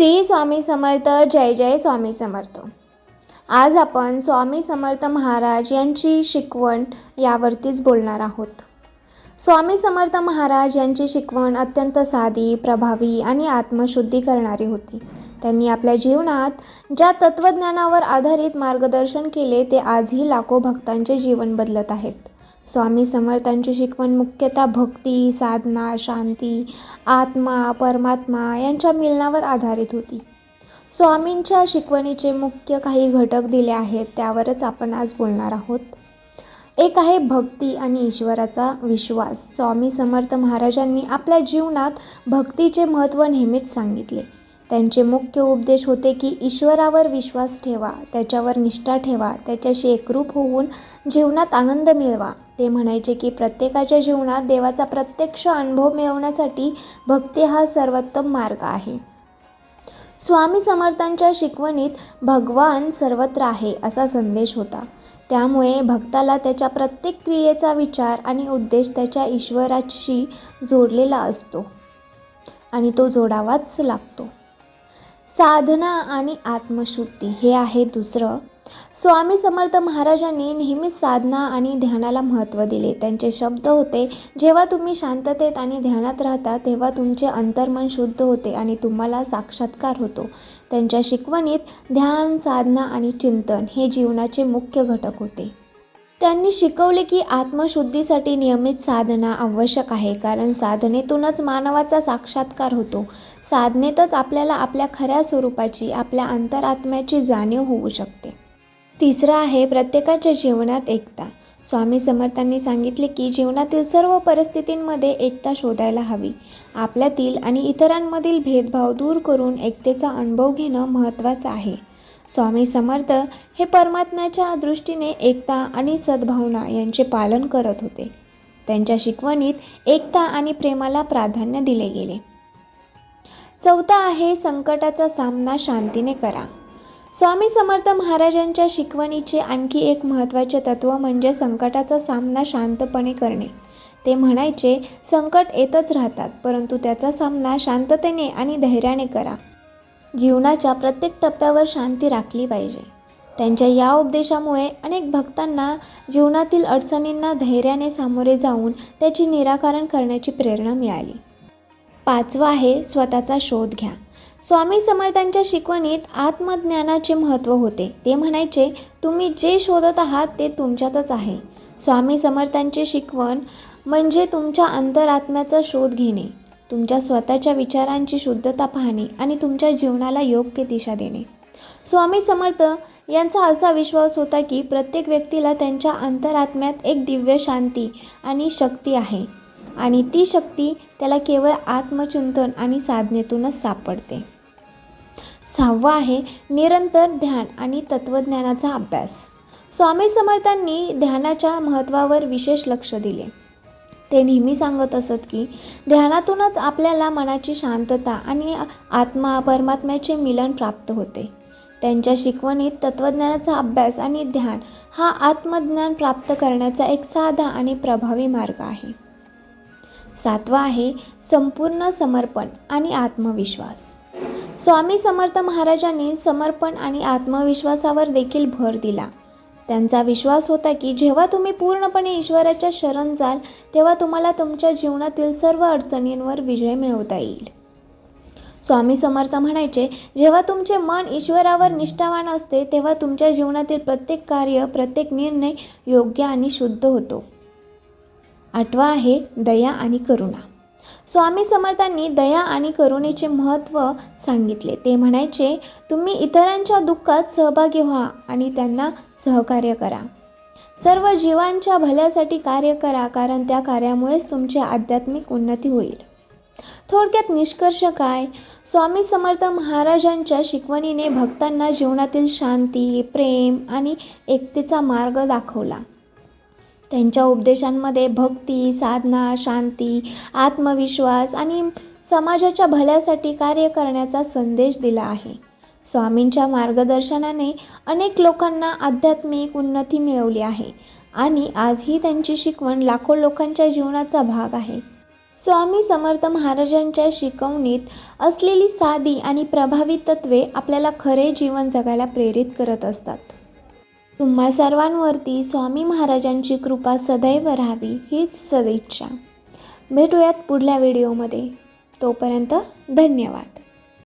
श्री स्वामी समर्थ जय जय स्वामी समर्थ. आज आपण स्वामी समर्थ महाराज यांची शिकवण यावरतीच बोलणार आहोत. स्वामी समर्थ महाराज यांची शिकवण अत्यंत साधी प्रभावी आणि आत्मशुद्धी करणारी होती. त्यांनी आपल्या जीवनात ज्या तत्त्वज्ञानावर आधारित मार्गदर्शन केले ते आजही लाखो भक्तांचे जीवन बदलत आहेत. स्वामी समर्थांची शिकवण मुख्यतः भक्ती साधना शांती आत्मा परमात्मा यांच्या मिलनावर आधारित होती. स्वामींच्या शिकवणीचे मुख्य काही घटक दिले आहेत त्यावरच आपण आज बोलणार आहोत. एक आहे भक्ती आणि ईश्वराचा विश्वास. स्वामी समर्थ महाराजांनी आपल्या जीवनात भक्तीचे महत्त्व नेहमीच सांगितले. त्यांचे मुख्य उपदेश होते की ईश्वरावर विश्वास ठेवा त्याच्यावर निष्ठा ठेवा त्याच्याशी एकरूप होऊन जीवनात आनंद मिळवा. ते म्हणायचे की प्रत्येकाच्या जीवनात देवाचा प्रत्यक्ष अनुभव मिळवण्यासाठी भक्ती हा सर्वोत्तम मार्ग आहे. स्वामी समर्थांच्या शिकवणीत भगवान सर्वत्र आहे असा संदेश होता. त्यामुळे भक्ताला त्याच्या प्रत्येक क्रियेचा विचार आणि उद्देश त्याच्या ईश्वराशी जोडलेला असतो आणि तो जोडावाच लागतो. साधना आणि आत्मशुद्धी हे आहे दुसरं. स्वामी समर्थ महाराजांनी नेहमीच साधना आणि ध्यानाला महत्त्व दिले. त्यांचे शब्द होते जेव्हा तुम्ही शांततेत आणि ध्यानात राहता तेव्हा तुमचे अंतर्मन शुद्ध होते आणि तुम्हाला साक्षात्कार होतो. त्यांच्या शिकवणीत ध्यान साधना आणि चिंतन हे जीवनाचे मुख्य घटक होते. त्यांनी शिकवले की आत्मशुद्धीसाठी नियमित साधना आवश्यक आहे कारण साधनेतूनच मानवाचा साक्षात्कार होतो. साधनेतच आपल्याला आपल्या खऱ्या स्वरूपाची आपल्या अंतरात्म्याची जाणीव होऊ शकते. तिसरं आहे प्रत्येकाच्या जीवनात एकता. स्वामी समर्थांनी सांगितले की जीवनातील सर्व परिस्थितींमध्ये एकता शोधायला हवी. आपल्यातील आणि इतरांमधील भेदभाव दूर करून एकतेचा अनुभव घेणं महत्त्वाचं आहे. स्वामी समर्थ हे परमात्म्याच्या दृष्टीने एकता आणि सद्भावना यांचे पालन करत होते. त्यांच्या शिकवणीत एकता आणि प्रेमाला प्राधान्य दिले गेले. चौथा आहे संकटाचा सामना शांतीने करा. स्वामी समर्थ महाराजांच्या शिकवणीचे आणखी एक महत्त्वाचे तत्त्व म्हणजे संकटाचा सामना शांतपणे करणे. ते म्हणायचे संकट येतच राहतात परंतु त्याचा सामना शांततेने आणि धैर्याने करा. जीवनाच्या प्रत्येक टप्प्यावर शांती राखली पाहिजे. त्यांच्या या उपदेशामुळे अनेक भक्तांना जीवनातील अडचणींना धैर्याने सामोरे जाऊन त्याची निराकरण करण्याची प्रेरणा मिळाली. पाचवं आहे स्वतःचा शोध घ्या. स्वामी समर्थांच्या शिकवणीत आत्मज्ञानाचे महत्त्व होते. ते म्हणायचे तुम्ही जे शोधत आहात ते तुमच्यातच आहे. स्वामी समर्थांचे शिकवण म्हणजे तुमच्या अंतरात्म्याचा शोध घेणे. तुमच्या स्वतःच्या विचारांची शुद्धता पाहणे आणि तुमच्या जीवनाला योग्य दिशा देणे. स्वामी समर्थ यांचा असा विश्वास होता की प्रत्येक व्यक्तीला त्यांच्या अंतरात्म्यात एक दिव्य शांती आणि शक्ती आहे आणि ती शक्ती त्याला केवळ आत्मचिंतन आणि साधनेतूनच सापडते. सहावं आहे निरंतर ध्यान आणि तत्त्वज्ञानाचा अभ्यास. स्वामी समर्थांनी ध्यानाच्या महत्त्वावर विशेष लक्ष दिले. ते नेहमी सांगत असत की ध्यानातूनच आपल्याला मनाची शांतता आणि आत्मा परमात्म्याचे मिलन प्राप्त होते. त्यांच्या शिकवणीत तत्त्वज्ञानाचा अभ्यास आणि ध्यान हा आत्मज्ञान प्राप्त करण्याचा एक साधा आणि प्रभावी मार्ग आहे. सातवा आहे संपूर्ण समर्पण आणि आत्मविश्वास. स्वामी समर्थ महाराजांनी समर्पण आणि आत्मविश्वासावर देखील भर दिला. त्यांचा विश्वास होता की जेव्हा तुम्ही पूर्णपणे ईश्वराच्या शरण जाल तेव्हा तुम्हाला तुमच्या जीवनातील सर्व अडचणींवर विजय मिळवता येईल. स्वामी समर्थ म्हणायचे जेव्हा तुमचे मन ईश्वरावर निष्ठावान असते तेव्हा तुमच्या जीवनातील प्रत्येक कार्य प्रत्येक निर्णय योग्य आणि शुद्ध होतो. आठवा आहे दया आणि करुणा. स्वामी समर्थांनी दया आणि करुणेचे महत्त्व सांगितले. ते म्हणायचे तुम्ही इतरांच्या दुःखात सहभागी व्हा आणि त्यांना सहकार्य करा. सर्व जीवांच्या भल्यासाठी कार्य करा कारण त्या कार्यामुळेच तुमची आध्यात्मिक उन्नती होईल. थोडक्यात निष्कर्ष काय? स्वामी समर्थ महाराजांच्या शिकवणीने भक्तांना जीवनातील शांती प्रेम आणि एकतेचा मार्ग दाखवला. त्यांच्या उपदेशांमध्ये भक्ती साधना शांती आत्मविश्वास आणि समाजाच्या भल्यासाठी कार्य करण्याचा संदेश दिला आहे. स्वामींच्या मार्गदर्शनाने अनेक लोकांना आध्यात्मिक उन्नती मिळवली आहे आणि आजही त्यांची शिकवण लाखो लोकांच्या जीवनाचा भाग आहे. स्वामी समर्थ महाराजांच्या शिकवणीत असलेली साधी आणि प्रभावी तत्वे आपल्याला खरे जीवन जगायला प्रेरित करत असतात. तुम्हा सर्वांवरती स्वामी महाराजांची कृपा सदैव राहावी हीच सदिच्छा. भेटूयात पुढल्या व्हिडिओमध्ये. तोपर्यंत धन्यवाद.